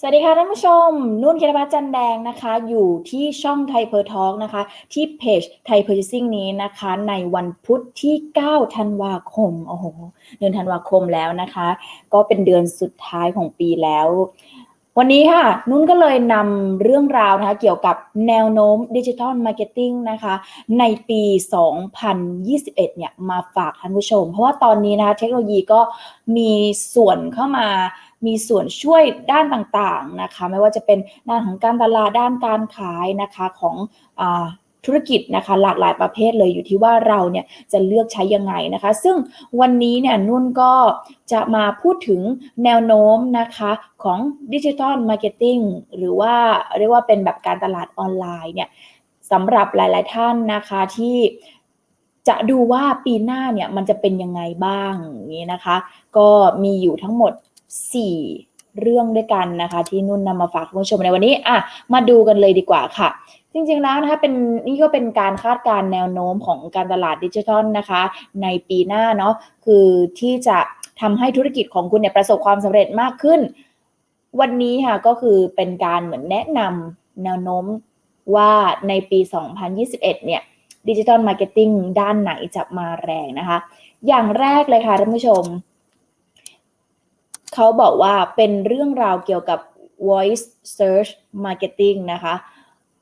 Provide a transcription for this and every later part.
สวัสดีค่ะท่านผู้ชม นุ่นเคิรพัฒน์จันแดงนะคะ อยู่ที่ช่องไทยเพอร์ทอกนะคะ ที่เพจไทยเพอร์ซิ่งนี้นะคะ ในวันพุธที่ 9 ธันวาคม โอ้โห เดือนธันวาคมแล้วนะคะ ก็เป็นเดือนสุดท้ายของปีแล้ว วันนี้ค่ะ นุ่นก็เลยนำเรื่องราวนะคะ เกี่ยวกับแนวโน้มดิจิทัลมาร์เก็ตติ้งนะคะ ในปี 2021 เนี่ย มาฝากท่านผู้ชม เพราะว่าตอนนี้นะคะเทคโนโลยีก็มีส่วนเข้ามา มีส่วนช่วยด้านต่างๆนะคะไม่ว่าจะเป็นด้านของการตลาดด้านการขายนะคะของอธุรกิจนะคะหลากหลายประเภทเลยอยู่ที่ว่าเราเนี่ยจะเลือกใช้ยังไงนะคะ ซึ่งวันนี้เนี่ยนุ่นก็จะมาพูดถึงแนวโน้มนะคะของดิจิทัลมาร์เก็ตติ้งหรือว่าเรียกว่าเป็นแบบการตลาดออนไลน์เนี่ยสำหรับหลาย ๆ ท่านนะคะที่จะดูว่าปีหน้าเนี่ยมันจะเป็นยังไงบ้างอย่างนี้นะคะ ก็มีอยู่ทั้งหมด 4 เรื่องด้วยกันนะคะ ที่นุ่นนำมาฝากคุณผู้ชมในวันนี้อะมาดูกันเลยดีกว่าค่ะจริงๆ แล้วนะคะเป็นนี่ก็เป็นการคาดการณ์แนวโน้มของการตลาดดิจิทัลนะคะ ในปีหน้าเนาะคือที่จะทำให้ธุรกิจของคุณเนี่ยประสบความสำเร็จมากขึ้น วันนี้ค่ะก็คือเป็นการเหมือนแนะนำแนวโน้มว่าในปี 2021 เนี่ยดิจิทัลมาร์เก็ตติ้งด้านไหนจะมาแรงนะคะ อย่างแรกเลยค่ะท่านผู้ชม เขาบอกว่าเป็นเรื่องราวเกี่ยวกับ voice search marketing นะคะ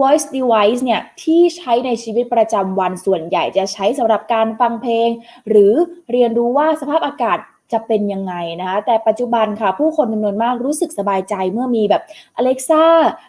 voice device เนี่ยที่ใช้ในชีวิตประจำวันส่วนใหญ่จะใช้สำหรับการฟังเพลง หรือเรียนรู้ว่าสภาพอากาศ จะเป็นยังไงนะคะ แต่ปัจจุบันค่ะ ผู้คนจำนวนมากรู้สึกสบายใจเมื่อมีแบบ Alexa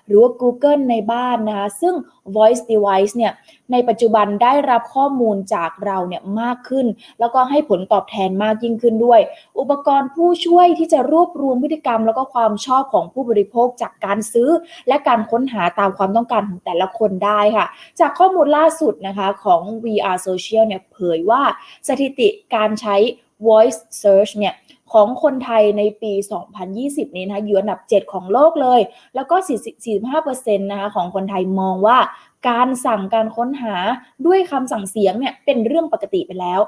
หรือว่า Google ในบ้านนะคะ ซึ่ง voice device เนี่ย ในปัจจุบันได้รับข้อมูลจากเราเนี่ยมากขึ้น แล้วก็ให้ผลตอบแทนมากยิ่งขึ้นด้วย อุปกรณ์ผู้ช่วยที่จะรวบรวมพฤติกรรม แล้วก็ความชอบของผู้บริโภคจากการซื้อ และการค้นหาตามความต้องการของแต่ละคนได้ค่ะ จากข้อมูลล่าสุดนะคะของ VR Social เนี่ยเผยว่าสถิติการใช้ voice search เนี่ยของคนไทยในปี 2020 นี้นะคะอยู่อันดับ 7 ของโลกเลย แล้วก็ 45%นะคะของคนไทยมองว่า การสั่งการค้นหาด้วยคำสั่งเสียงเนี่ยเป็นเรื่องปกติไปแล้ว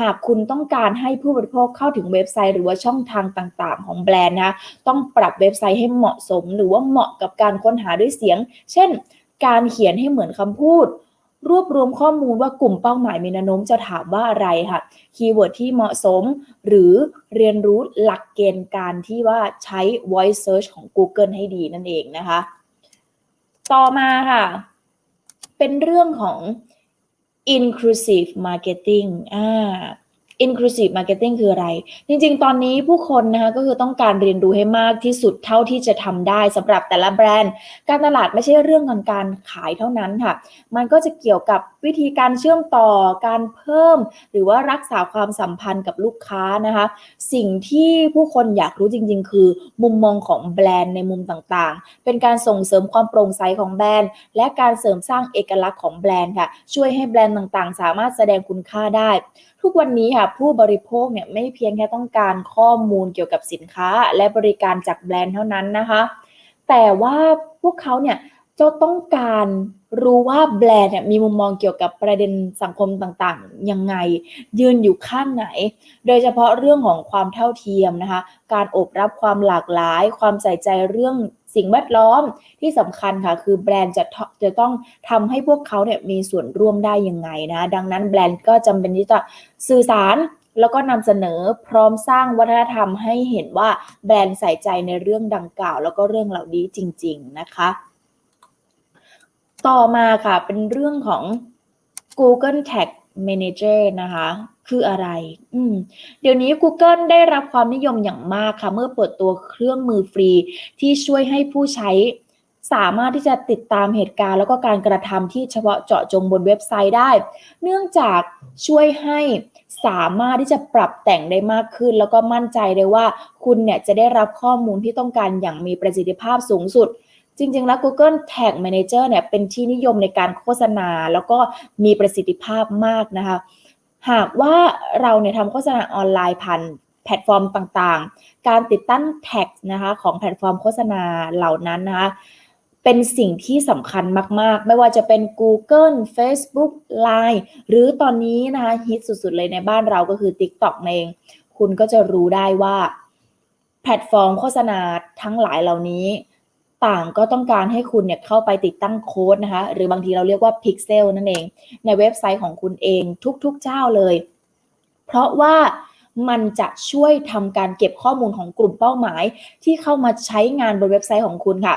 หากคุณต้องการให้ผู้บริโภคเข้าถึงเว็บไซต์หรือว่าช่องทางต่างๆ ของแบรนด์นะต้องปรับเว็บไซต์ให้เหมาะสม หรือว่าเหมาะกับการค้นหาด้วยเสียง เช่น การเขียนให้เหมือนคำพูด รวบรวมข้อมูลว่ากลุ่มเป้าหมายมีแนวโน้มจะถามว่าอะไรค่ะ คีย์เวิร์ดที่เหมาะสม หรือเรียนรู้หลักเกณฑ์การที่ว่าใช้ voice search ของ Google ให้ดีนั่นเองนะคะ ต่อมาค่ะ เป็นเรื่องของ inclusive marketing อ่า inclusive marketing คืออะไร จริงๆ ตอนนี้ผู้คนนะคะก็คือต้องการเรียนรู้ให้มากที่สุดเท่าที่จะทำได้สำหรับแต่ละแบรนด์ การตลาดไม่ใช่เรื่องของการขายเท่านั้นค่ะ มันก็จะเกี่ยวกับ วิธีการเชื่อมต่อการเพิ่ม หรือว่ารักษาความสัมพันธ์กับลูกค้านะคะ สิ่งที่ผู้คนอยากรู้จริง ๆ คือ มุมมองของแบรนด์ในมุมต่างๆ เป็นการส่งเสริมความโปร่งใสของแบรนด์ และการเสริมสร้างเอกลักษณ์ของแบรนด์ค่ะ ช่วยให้แบรนด์ต่างๆ สามารถแสดงคุณค่าได้ ทุกวันนี้ค่ะผู้บริโภคเนี่ยไม่เพียงแค่ต้องการข้อมูลเกี่ยวกับสินค้า และบริการจากแบรนด์เท่านั้นนะคะ แต่ว่าพวกเขาเนี่ย จะต้องการรู้ว่าแบรนด์เนี่ยมีมุมมองเกี่ยวกับประเด็นสังคมต่างๆ ยังไง ยืนอยู่ข้างไหน โดยเฉพาะเรื่องของความเท่าเทียมนะคะ การอบรับความหลากหลาย ความใส่ใจเรื่องสิ่งแวดล้อมที่สำคัญค่ะคือแบรนด์จะจะต้องทำให้พวกเขาเนี่ยมีส่วนร่วมได้ยังไงนะ ดังนั้นแบรนด์ก็จำเป็นที่จะสื่อสารแล้วก็นำเสนอพร้อมสร้างวัฒนธรรมให้เห็นว่าแบรนด์ใส่ใจในเรื่องดังกล่าว แล้วก็เรื่องเหล่านี้จริง ๆ นะคะ ต่อมาค่ะ เป็นเรื่องของ Google Tag Manager นะคะ คืออะไร อืม เดี๋ยวนี้ Google ได้รับความนิยมอย่างมากค่ะ เมื่อเปิดตัวเครื่องมือฟรี ที่ช่วยให้ผู้ใช้สามารถที่จะติดตามเหตุการณ์ แล้วก็การกระทำที่เฉพาะเจาะจงบนเว็บไซต์ได้ เนื่องจากช่วยให้สามารถที่จะปรับแต่งได้มากขึ้น แล้วก็มั่นใจได้ว่าคุณเนี่ยจะได้รับข้อมูลที่ต้องการอย่างมีประสิทธิภาพสูงสุด จริง ๆ แล้ว Google Tag Manager เนี่ยเป็นที่นิยมในการโฆษณา แล้วก็มีประสิทธิภาพมากนะคะ หากว่าเราเนี่ยทำโฆษณาออนไลน์ผ่านแพลตฟอร์มต่างๆ การติดตั้งแท็กนะคะของแพลตฟอร์มโฆษณาเหล่านั้นนะคะเป็นสิ่งที่สำคัญมาก ๆ ไม่ว่าจะเป็น Google Facebook Line หรือตอนนี้นะคะฮิตสุด ๆ เลยในบ้านเราก็คือ TikTok เอง คุณก็จะรู้ได้ว่า แพลตฟอร์มโฆษณาทั้งหลายเหล่านี้ ต่างก็ต้องการให้คุณเนี่ยเข้าไปติดตั้งโค้ดนะคะ หรือบางทีเราเรียกว่าพิกเซลนั่นเอง ในเว็บไซต์ของคุณเองทุกๆเจ้าเลย เพราะว่ามันจะช่วยทำการเก็บข้อมูลของกลุ่มเป้าหมาย ที่เข้ามาใช้งานบนเว็บไซต์ของคุณค่ะ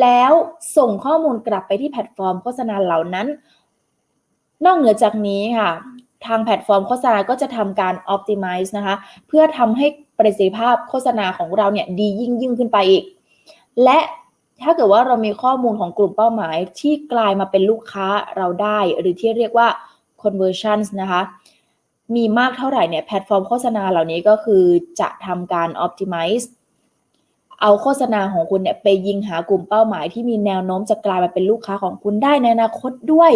แล้วส่งข้อมูลกลับไปที่แพลตฟอร์มโฆษณาเหล่านั้น นอกเหนือจากนี้ค่ะ ทางแพลตฟอร์มโฆษณาก็จะทำการ optimize นะคะ เพื่อทำให้ประสิทธิภาพโฆษณาของเราเนี่ยดียิ่งยิ่งขึ้นไปอีก และ ถ้าเกิดว่าเรามีข้อมูลของกลุ่มเป้าหมายที่กลายมาเป็นลูกค้าเราได้ หรือที่เรียกว่า conversions นะคะ มีมากเท่าไหร่เนี่ยแพลตฟอร์มโฆษณาเหล่านี้ก็คือจะทำการ optimize เอาโฆษณาของคุณเนี่ยไปยิงหากลุ่มเป้าหมายที่มีแนวโน้มจะกลายมาเป็นลูกค้าของคุณได้ในอนาคตด้วย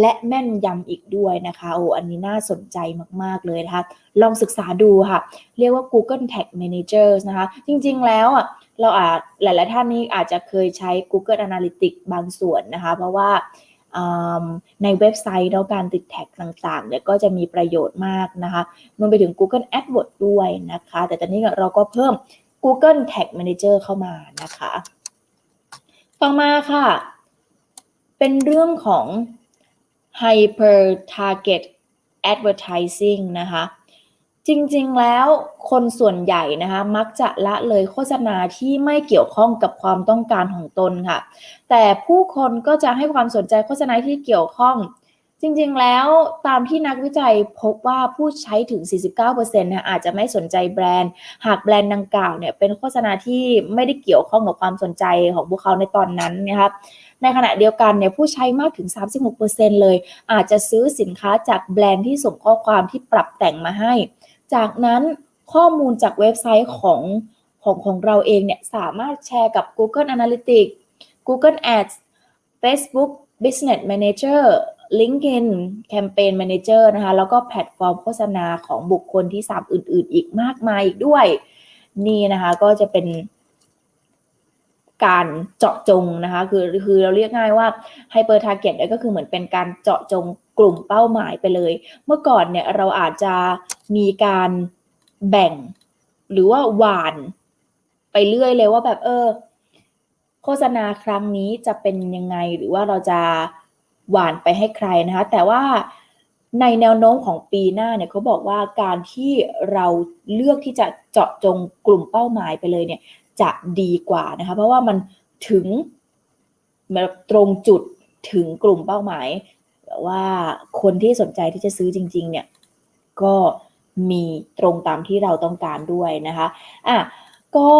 และแม่นยำอีกด้วยนะคะโอ้อันนี้น่าสนใจมาก ๆ เลยนะคะ ลองศึกษาดูค่ะ เรียกว่า Google Tag Manager นะคะ จริง ๆ แล้วอะเราอาจหลาย ๆ ท่านนี้อาจจะเคยใช้ Google Analytics บางส่วนนะคะ เพราะว่าในเว็บไซต์แล้วการติดแท็กต่างๆเนี่ยก็จะมีประโยชน์มากนะคะรวมไปถึง Google AdWords ด้วยนะคะ แต่ตอนนี้เราก็เพิ่ม Google Tag Manager เข้ามานะคะ ต่อมาค่ะ เป็นเรื่องของ Hyper Target Advertising นะคะ จริงๆแล้วคนส่วนใหญ่นะคะ มักจะละเลยโฆษณาที่ไม่เกี่ยวข้องกับความต้องการของตนค่ะ แต่ผู้คนก็จะให้ความสนใจโฆษณาที่เกี่ยวข้อง จริงๆแล้วตามที่นักวิจัยพบว่าผู้ใช้ถึง 49%นะอาจจะไม่สนใจแบรนด์ หากแบรนด์ดังกล่าวเนี่ยเป็นโฆษณาที่ไม่ได้เกี่ยวข้องกับความสนใจของพวกเขาในตอนนั้นนะครับ ในขณะเดียวกันเนี่ยผู้ใช้มากถึง 36%เลย อาจจะซื้อสินค้าจากแบรนด์ที่ส่งข้อความที่ปรับแต่งมาให้ จากนั้นข้อมูลจากเว็บไซต์ของของของเราเองเนี่ยสามารถแชร์กับ Google Analytics Google Ads Facebook Business Manager LinkedIn Campaign Manager นะคะ แล้วก็แพลตฟอร์มโฆษณาของบุคคลที่ 3 อื่น ๆ อีกมากมายอีกด้วย นี่นะคะก็จะเป็น การเจาะจงนะคะคือคือเราเรียกง่ายว่า hyper target ก็คือเหมือนเป็นการเจาะจงกลุ่มเป้าหมายไปเลย เมื่อก่อนเนี่ยเราอาจจะมีการแบ่งหรือว่าหวานไปเรื่อยเลยว่าแบบเออ โฆษณาครั้งนี้จะเป็นยังไงหรือว่าเราจะหวานไปให้ใครนะคะแต่ว่าในแนวโน้มของปีหน้าเนี่ยเขาบอกว่าการที่เราเลือกที่จะเจาะจงกลุ่มเป้าหมายไปเลยเนี่ย จะดีกว่านะคะ เพราะว่ามันถึงแบบตรงจุดถึงกลุ่มเป้าหมายว่าคนที่สนใจที่จะซื้อจริง ๆ เนี่ย ก็มีตรงตามที่เราต้องการด้วยนะคะอะก็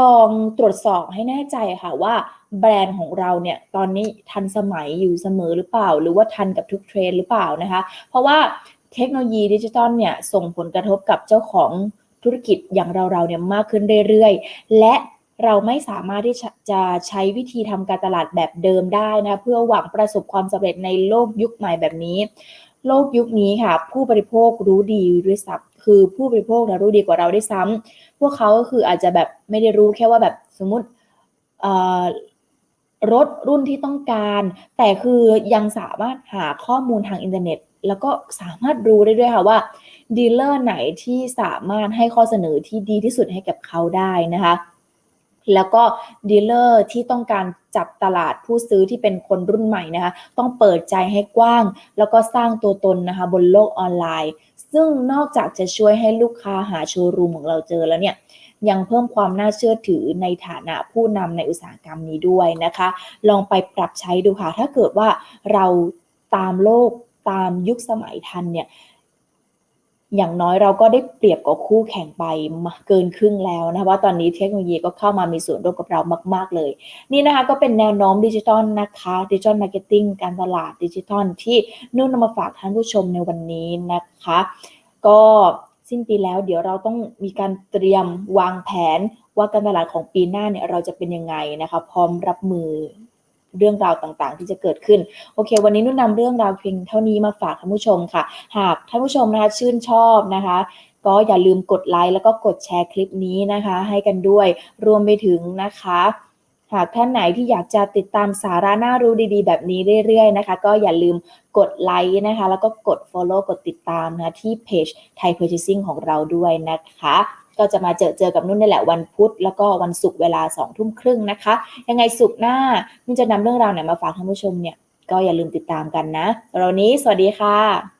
ลองตรวจสอบให้แน่ใจค่ะว่าแบรนด์ของเราเนี่ยตอนนี้ทันสมัยอยู่เสมอหรือเปล่า หรือว่าทันกับทุกเทรนหรือเปล่านะคะ เพราะว่าเทคโนโลยีดิจิตอลเนี่ยส่งผลกระทบกับเจ้าของ ธุรกิจอย่างเราๆเนี่ยมากขึ้นเรื่อยๆ และเราไม่สามารถที่จะใช้วิธีทำการตลาดแบบเดิมได้นะเพื่อหวังประสบความสำเร็จในโลกยุคใหม่แบบนี้ โลกยุคนี้ค่ะ ผู้บริโภครู้ดีด้วยซ้ำคือผู้บริโภคนะรู้ดีกว่าเราได้ซ้ำพวกเขาก็คืออาจจะแบบไม่ได้รู้แค่ว่าแบบสมมติรถรุ่นที่ต้องการ แต่คือยังสามารถหาข้อมูลทางอินเทอร์เน็ต แล้วก็สามารถรู้ได้ด้วยค่ะว่า ดีลเลอร์ไหนที่สามารถให้ข้อเสนอที่ดีที่สุดให้กับเขาได้นะคะแล้วก็ดีลเลอร์ที่ต้องการจับตลาดผู้ซื้อที่เป็นคนรุ่นใหม่นะคะต้องเปิดใจให้กว้าง แล้วก็สร้างตัวตนนะคะบนโลกออนไลน์ ซึ่งนอกจากจะช่วยให้ลูกค้าหาโชว์รูมของเราเจอแล้วเนี่ยยังเพิ่มความน่าเชื่อถือในฐานะผู้นำในอุตสาหกรรมนี้ด้วยนะคะ ลองไปปรับใช้ดูค่ะ ถ้าเกิดว่าเราตามโลกตามยุคสมัยทันเนี่ย อย่างน้อยเราก็ได้เปรียบกับคู่แข่งไปมาเกินครึ่งแล้วนะว่าตอนนี้เทคโนโลยีก็เข้ามามีส่วนร่วมกับเรามาก ๆ เลย นี่นะคะก็เป็นแนวโน้มดิจิทัลนะคะดิจิทัลมาร์เก็ตติ้งการตลาดดิจิทัลที่นุ่นนำมาฝากท่านผู้ชมในวันนี้นะคะ ก็สิ้นปีแล้วเดี๋ยวเราต้องมีการเตรียมวางแผนว่าการตลาดของปีหน้าเนี่ยเราจะเป็นยังไงนะคะ พร้อมรับมือ เรื่องราวต่างๆ ที่จะเกิดขึ้น โอเค วันนี้นุ่นนำเรื่องราวเพียงเท่านี้มาฝากท่านผู้ชมค่ะ หากท่านผู้ชมนะคะชื่นชอบนะคะ ก็อย่าลืมกดไลค์แล้วก็กดแชร์คลิปนี้นะคะ ให้กันด้วยรวมไปถึงนะคะหากท่านไหนที่อยากจะติดตามสาระน่ารู้ดีๆ แบบนี้เรื่อยๆนะคะ ก็อย่าลืมกดไลค์นะคะ แล้วก็กด follow กดติดตามนะที่เพจ Thai Purchasing ของเราด้วยนะคะ ก็จะมาเจอเจอกับนุ่นนี่แหละวันพุธ แล้วก็วันศุกร์เวลา2องทุ่มครึ่งนะคะ ยังไงศุกร์หน้านุ่นจะนำเรื่องราวไหนมาฝากท่านผู้ชมเนี่ยก็อย่าลืมติดตามกันนะสำหรับวันนี้สวัสดีค่ะ